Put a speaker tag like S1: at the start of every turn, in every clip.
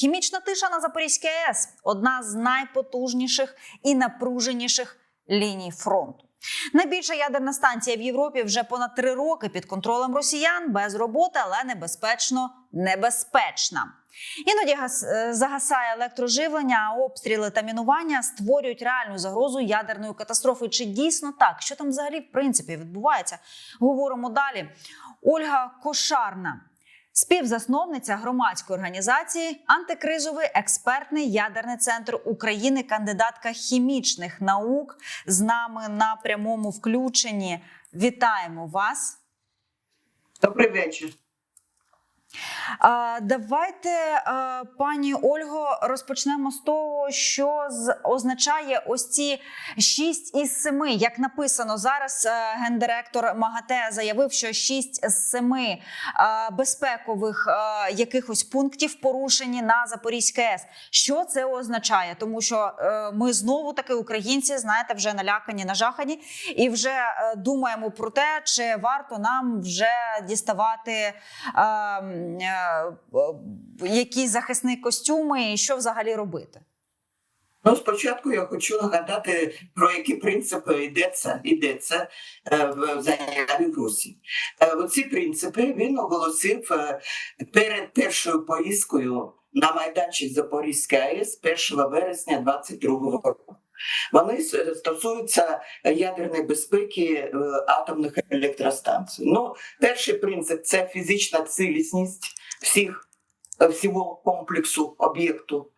S1: Хімічна тиша на Запорізькій АЕС одна з найпотужніших і напруженіших ліній фронту. Найбільша ядерна станція в Європі вже понад три роки під контролем росіян без роботи, але небезпечно небезпечна. Іноді е, загасає електроживлення, а обстріли та мінування створюють реальну загрозу ядерної катастрофи. Чи дійсно так? Що там взагалі в принципі відбувається? Говоримо далі. Ольга Кошарна. Співзасновниця громадської організації Антикризовий експертний ядерний центр України, кандидатка хімічних наук з нами на прямому включенні. Вітаємо вас.
S2: Добрий вечір.
S1: Давайте, пані Ольго, розпочнемо з того, що означає ось ці 6 із 7. Як написано зараз, е, гендиректор МАГАТЕ заявив, що 6 з 7 безпекових якихось пунктів порушені на Запорізькій АЕС. Що це означає? Тому що е, ми знову таки українці, знаєте, вже налякані, нажахані, і вже е, думаємо про те, чи варто нам вже діставати е, якісь захисні костюми, і що взагалі робити?
S2: Ну, спочатку я хочу нагадати, про які принципи йдеться, йдеться е, в заяві Грузії. Е, Оці принципи він оголосив перед першою поїздкою на майданчик Запорізької АЕС 1 вересня 2022 року. Вони стосуються ядерної безпеки е, атомних електростанцій. Ну, перший принцип це фізична цілісність всіх е, всього комплексу об'єкту.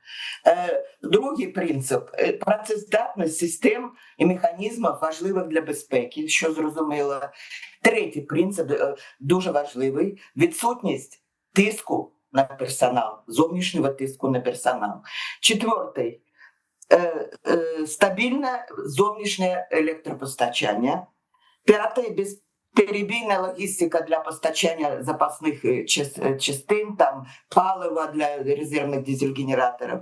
S2: Е, Другий принцип е, працездатність систем і механізмів важливих для безпеки, що зрозуміло. Третій принцип е, дуже важливий відсутність тиску на персонал, зовнішнього тиску на персонал. Четвертий е, е, стабільне зовнішнє електропостачання. П'ятий безперебійна логістика для постачання запасних е, час- е, частин, там палива для резервних дизель-генераторів,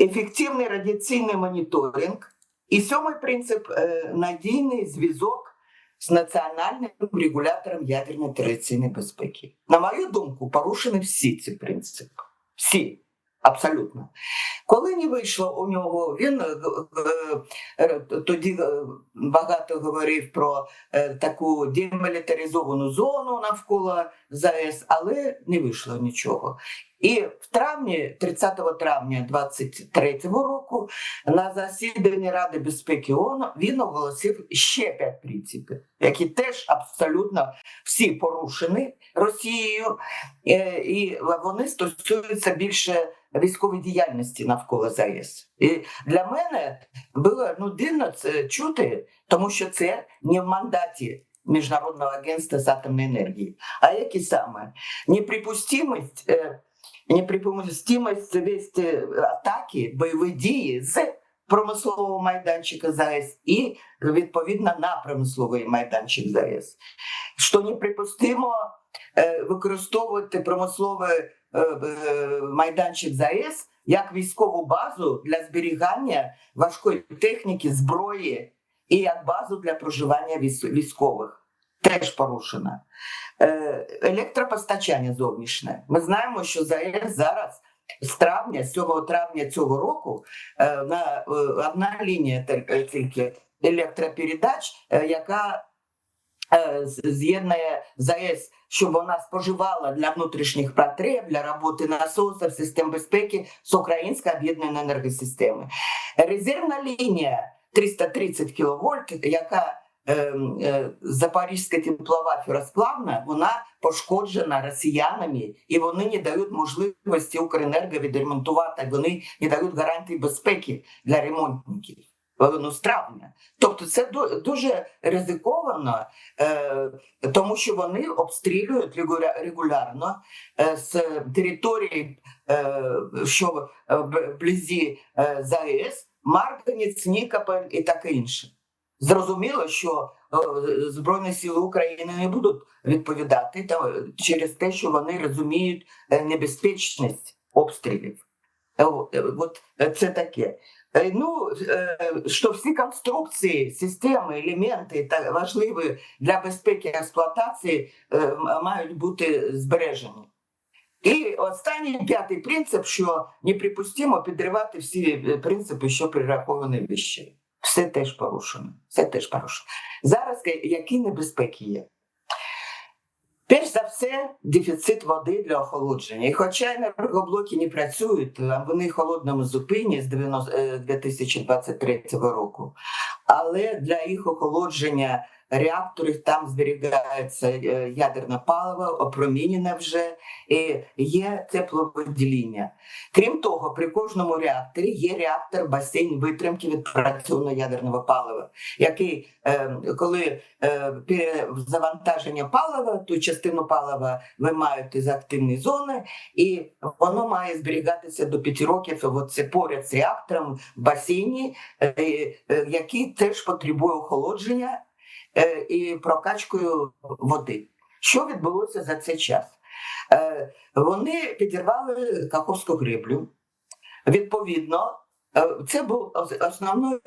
S2: ефективний радіаційний моніторинг. І сьомий принцип е, надійний зв'язок з національним регулятором ядерної та безпеки. На мою думку, порушені всі ці принципи. Всі. Абсолютно. Коли не вийшло у нього, він е, е, е, тоді багато говорив про таку демілітаризовану зону навколо ЗАЕС, але не вийшло нічого. І в травні, 30 травня 23 року, на засіданні Ради безпеки ООН він оголосив ще п'ять принципів, які теж абсолютно всі порушені Росією, е, і вони стосуються більше військової діяльності навколо ЗАЕС. І для мене було ну, дивно це чути, тому що це не в мандаті Міжнародного агентства з атомної енергії. А які саме неприпустимість, е, неприпустимість вести атаки, бойові дії з промислового майданчика ЗАЕС і відповідно на промисловий майданчик ЗАЕС. Що неприпустимо е, використовувати промисловий е, е, майданчик ЗАЕС як військову базу для зберігання важкої техніки, зброї і як базу для проживання військ- військових. Теж порушена. Е, електропостачання зовнішнє. Ми знаємо, що ЗАЕС зараз з травня, з 7 травня цього року, е, на е, одна лінія тільки електропередач, яка з'єднує ЗАЕС, щоб вона споживала для внутрішніх потреб, для роботи насосів, систем безпеки з Української об'єднаної енергосистеми. Резервна лінія 330 кВт, яка Запорізька теплова феросплавна, вона пошкоджена росіянами, і вони не дають можливості Укренерго відремонтувати, вони не дають гарантій безпеки для ремонтників. Ну, з травня. Тобто це дуже ризиковано, е, тому що вони обстрілюють регуля- регулярно е, з території, е, що е, вблизі е, ЗАЕС, Марганець, Нікополь і таке інше. Зрозуміло, що е, Збройні Сили України не будуть відповідати та, через те, що вони розуміють е, небезпечність обстрілів. Е, е, От е, це таке. Е, Ну, е, що всі конструкції, системи, елементи та важливі для безпеки експлуатації е, мають бути збережені. І останній п'ятий принцип, що неприпустимо підривати всі е, принципи, що прираховані вище. Все теж порушено. Все теж порушено. Зараз які небезпеки є? Перш за все, дефіцит води для охолодження. І хоча енергоблоки не працюють, вони в холодному зупині з 90 е, 2023 року, але для їх охолодження реакторів там зберігається е, ядерне паливо, опромінене вже, і є тепловидіління. Крім того, при кожному реакторі є реактор басейн витримки від працьовного ядерного палива, який, е, коли е, завантаження палива, ту частину палива виймають із активної зони, і воно має зберігатися до 5 років. Це поряд з реактором в басейні, який теж потребує охолодження і прокачкою води. Що відбулося за цей час? Е, Вони підірвали Каховську греблю. Відповідно, е, це був ос- основне,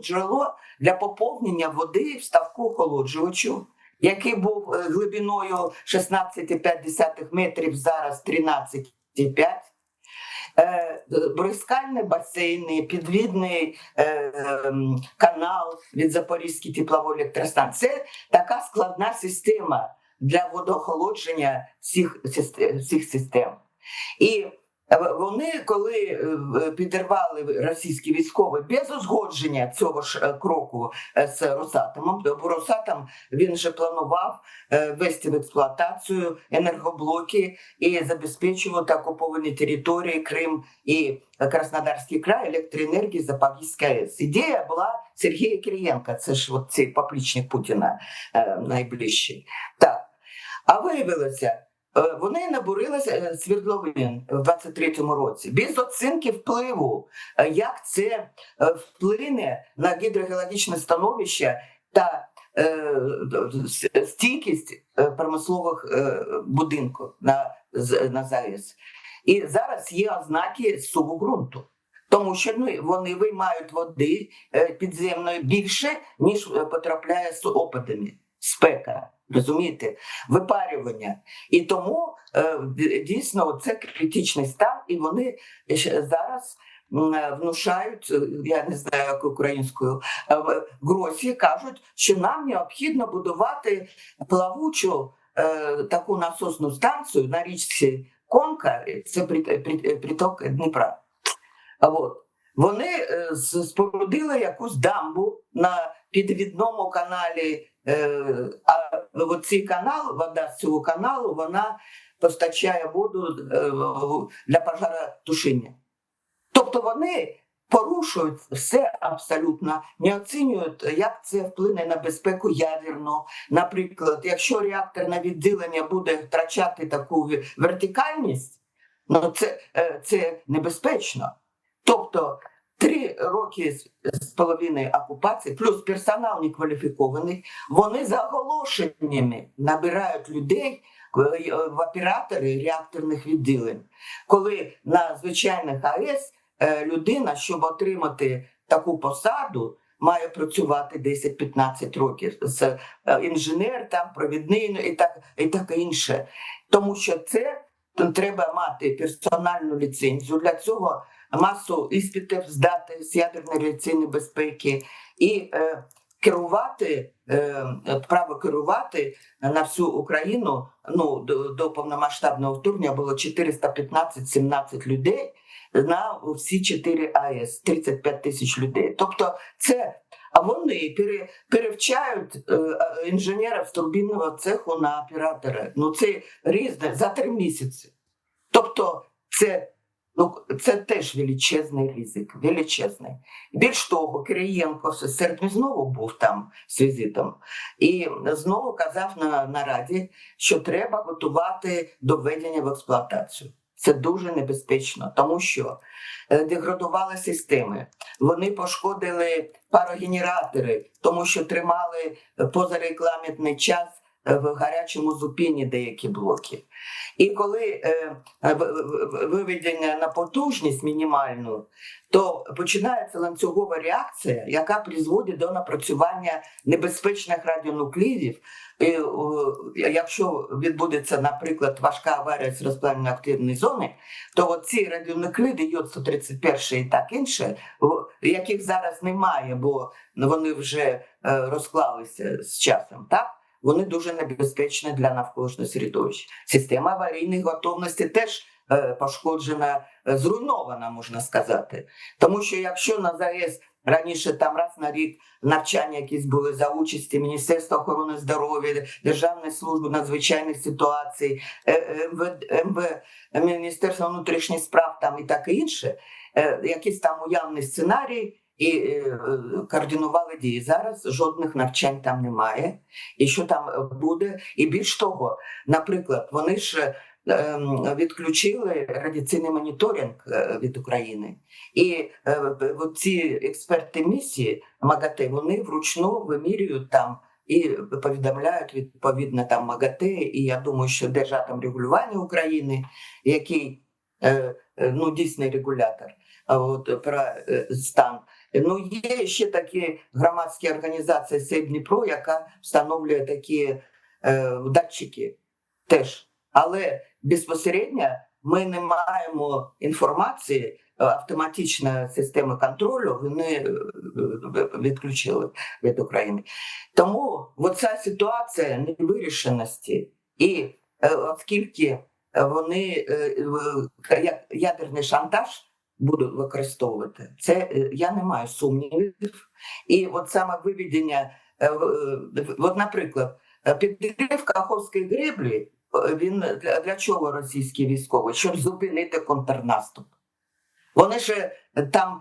S2: джерело для поповнення води в ставку охолоджувачу, який був е, глибиною 16,5 метрів, зараз 13,5. Е, Бризкальні басейни, підвідний е, ем, канал від Запорізької теплової електростанції. Це така складна система для водоохолодження всіх, всіх систем. І вони, коли е, підірвали російські військові без узгодження цього ж е, кроку е, з Росатомом, бо Росатом він же планував е, ввести в експлуатацію енергоблоки і забезпечувати окуповані території Крим і Краснодарський край електроенергії Запорізька АЕС. Ідея була Сергія Кирієнка, це ж от цей поплічник Путіна е, найближчий. Так. А виявилося, е, вони набурилися е, свердловин в 23-му році без оцінки впливу, е, як це е, вплине на гідрогеологічне становище та е, стійкість е, промислових е, будинків на, на ЗАЕС. І зараз є ознаки суву ґрунту. Тому що ну, вони виймають води е, підземної більше, ніж е, потрапляє з опадами. Спека, розумієте, випарювання. І тому е, дійсно це критичний стан, і вони зараз е, внушають, е, я не знаю, як українською в Гросі кажуть, що нам необхідно будувати плавучу таку насосну станцію на річці Конка, це прит- прит- приток Дніпра. От. Вони спорудили якусь дамбу на підвідному каналі. Е, а цей канал, вода з цього каналу, вона постачає воду е, для пожаротушення. Тобто вони порушують все абсолютно, не оцінюють, як це вплине на безпеку ядерну. Наприклад, якщо реакторне відділення буде втрачати таку вертикальність, ну це, е, це небезпечно. Тобто три роки з, половиною окупації, плюс персонал некваліфікований, вони за оголошеннями набирають людей е, в оператори реакторних відділень. Коли на звичайних АЕС е, людина, щоб отримати таку посаду, має працювати 10-15 років. З е, інженер, там провідний ну, і так, і таке інше. Тому що це треба мати персональну ліцензію. Для цього масу іспитів здати з ядерної радіаційної безпеки і е, керувати, е, право керувати на всю Україну. Ну до, до повномасштабного вторгнення було 415-17 людей на всі 4 АЕС, 35 тисяч людей. Тобто, це а вони пере, перевчають е, інженерів з турбінного цеху на оператора. Ну це різне за три місяці. Тобто, це. Ну, це теж величезний ризик, величезний. Більш того, Кирієнко в серпні знову був там з візитом і знову казав на, раді, що треба готувати до введення в експлуатацію. Це дуже небезпечно, тому що е, деградували системи. Вони пошкодили парогенератори, тому що тримали позарегламентний час в гарячому зупині деякі блоки. І коли е, виведення на потужність мінімальну, то починається ланцюгова реакція, яка призводить до напрацювання небезпечних радіонуклідів. І, о, якщо відбудеться, наприклад, важка аварія з розпалення активної зони, то ці радіонукліди, йод 131 і так інше, яких зараз немає, бо вони вже е, розклалися з часом, так? Вони дуже небезпечні для навколишнього середовища. Система аварійної готовності теж е, пошкоджена, е, зруйнована, можна сказати. Тому що якщо на ЗАЕС раніше там раз на рік навчання якісь були за участі Міністерства охорони здоров'я, Державної служби надзвичайних ситуацій, е, МВ, Міністерства внутрішніх справ там і таке інше, якийсь там уявний сценарій. І е, координували дії. Зараз жодних навчань там немає. І що там е, буде? І більш того, наприклад, вони ж ем, відключили радіаційний моніторинг е, від України. І ці експерти місії МАГАТЕ вони вручну вимірюють там і повідомляють відповідно там МАГАТЕ. І я думаю, що Держатомрегулювання України, який ну дійсний регулятор, от про стан. Ну є ще такі громадські організації «Сейв Дніпро, яка встановлює такі е, датчики теж. Але безпосередньо ми не маємо інформації е, автоматичної системи контролю. Вони е, відключили від України. Тому оця ситуація невирішеності, і е, оскільки вони як ядерний шантаж будуть використовувати, це е, я не маю сумнівів. І от саме виведення, е, е, от, наприклад, підрив Каховської греблі, він для, для чого російські військові? Щоб зупинити контрнаступ. Вони ж там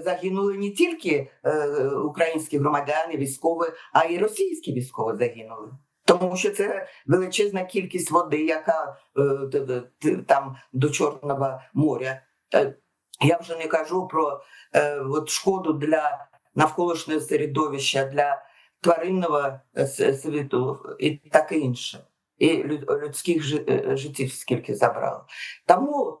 S2: загинули не тільки українські громадяни, військові, а й російські військові загинули. Тому що це величезна кількість води, яка там до Чорного моря. Я вже не кажу про е, от шкоду для навколишнього середовища, для тваринного е, світу і таке інше. І людських е, життів скільки забрало. Тому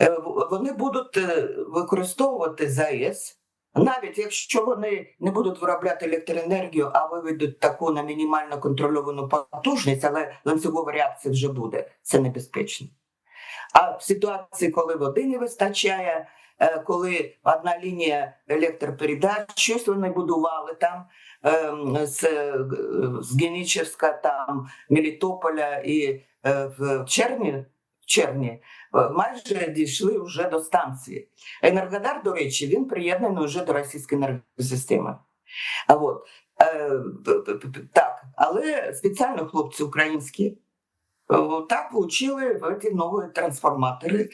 S2: е, вони будуть е, використовувати ЗАЕС, навіть якщо вони не будуть виробляти електроенергію, а виведуть таку на мінімально контрольовану потужність, але ланцюгова реакція вже буде. Це небезпечно. А в ситуації, коли води не вистачає, е, коли одна лінія електропередач, щось вони будували там ем, з, е, з Генічевська, там Мелітополя і е, в червні, в червні майже дійшли вже до станції. Енергодар, до речі, він приєднаний вже до російської енергосистеми. А от, так, але спеціально хлопці українські Так влучили в ці нові трансформатори,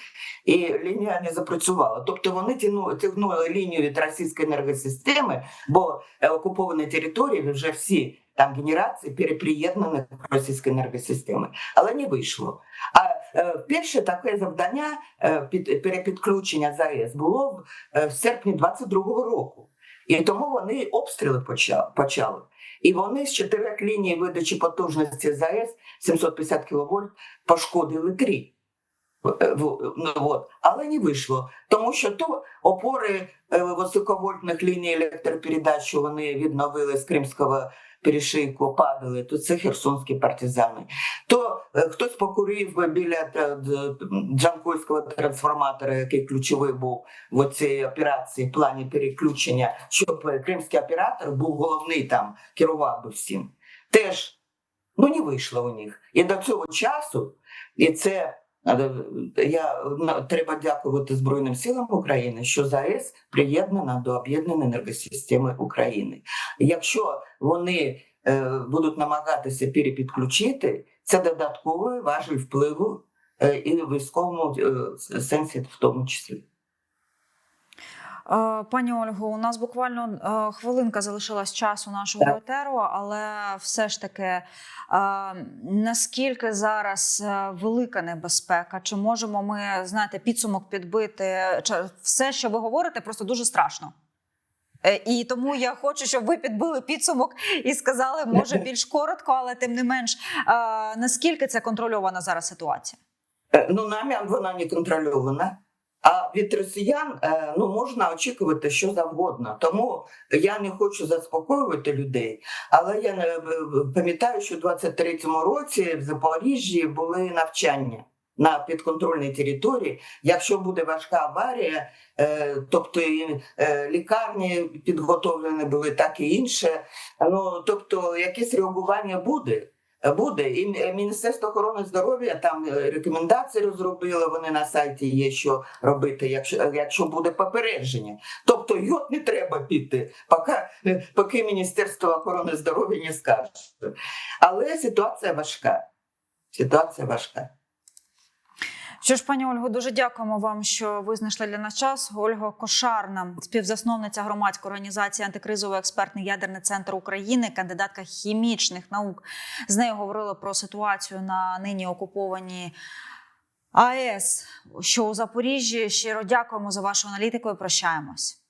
S2: і лінія не запрацювала. Тобто вони тягнули, лінію від російської енергосистеми, бо е, окуповані території вже всі там генерації переприєднані до російської енергосистеми, але не вийшло. А е, перше таке завдання е, під перепідключення ЗАЕС було в серпні 22-го року. І тому вони обстріли почали. І вони з чотирьох ліній видачі потужності ЗАЕС 750 кВт пошкодили три. Е, Ну, от. Але не вийшло, тому що то опори е, високовольтних ліній електропередач, вони відновили з Кримського перешийку, падали, то це херсонські партизани. То е, хтось покурив біля е, д- Джанкойського трансформатора, який ключовий був в цій операції, плані переключення, щоб е, кримський оператор був головний там, керував би всім. Теж ну не вийшло у них. І до цього часу, і це я треба дякувати Збройним силам України, що ЗАЕС приєднана до об'єднаної енергосистеми України. Якщо вони е, будуть намагатися перепідключити, це додатковий важель впливу е, і в військовому е, сенсі, в тому числі.
S1: Е, Пані Ольго, у нас буквально е, хвилинка залишилась часу нашого
S2: Так.
S1: етеру, але все ж таки, е, наскільки зараз велика небезпека? Чи можемо ми знаєте, підсумок підбити? Чи все, що ви говорите, просто дуже страшно? І тому я хочу, щоб ви підбили підсумок і сказали, може, більш коротко, але тим не менш, наскільки це контрольована зараз ситуація?
S2: Ну, нами вона не контрольована. А від росіян е, ну можна очікувати що завгодно. Тому я не хочу заспокоювати людей. Але я пам'ятаю, що в 23-му році в Запоріжжі були навчання на підконтрольній території. Якщо буде важка аварія, е, тобто і е, лікарні підготовлені були, так і інше. Ну тобто, якесь реагування буде. Буде і Міністерство охорони здоров'я там е, рекомендації розробило. Вони на сайті є, що робити, якщо якщо буде попередження. Тобто йод не треба піти, поки, е, поки Міністерство охорони здоров'я не скаже. Але ситуація важка. Ситуація важка.
S1: Що ж, пані Ольго, дуже дякуємо вам, що ви знайшли для нас час. Ольга Кошарна, співзасновниця громадської організації антикризовий експертний ядерний центр України, кандидатка хімічних наук. З нею говорили про ситуацію на нині окупованій АЕС, що у Запоріжжі. Щиро дякуємо за вашу аналітику і прощаємось.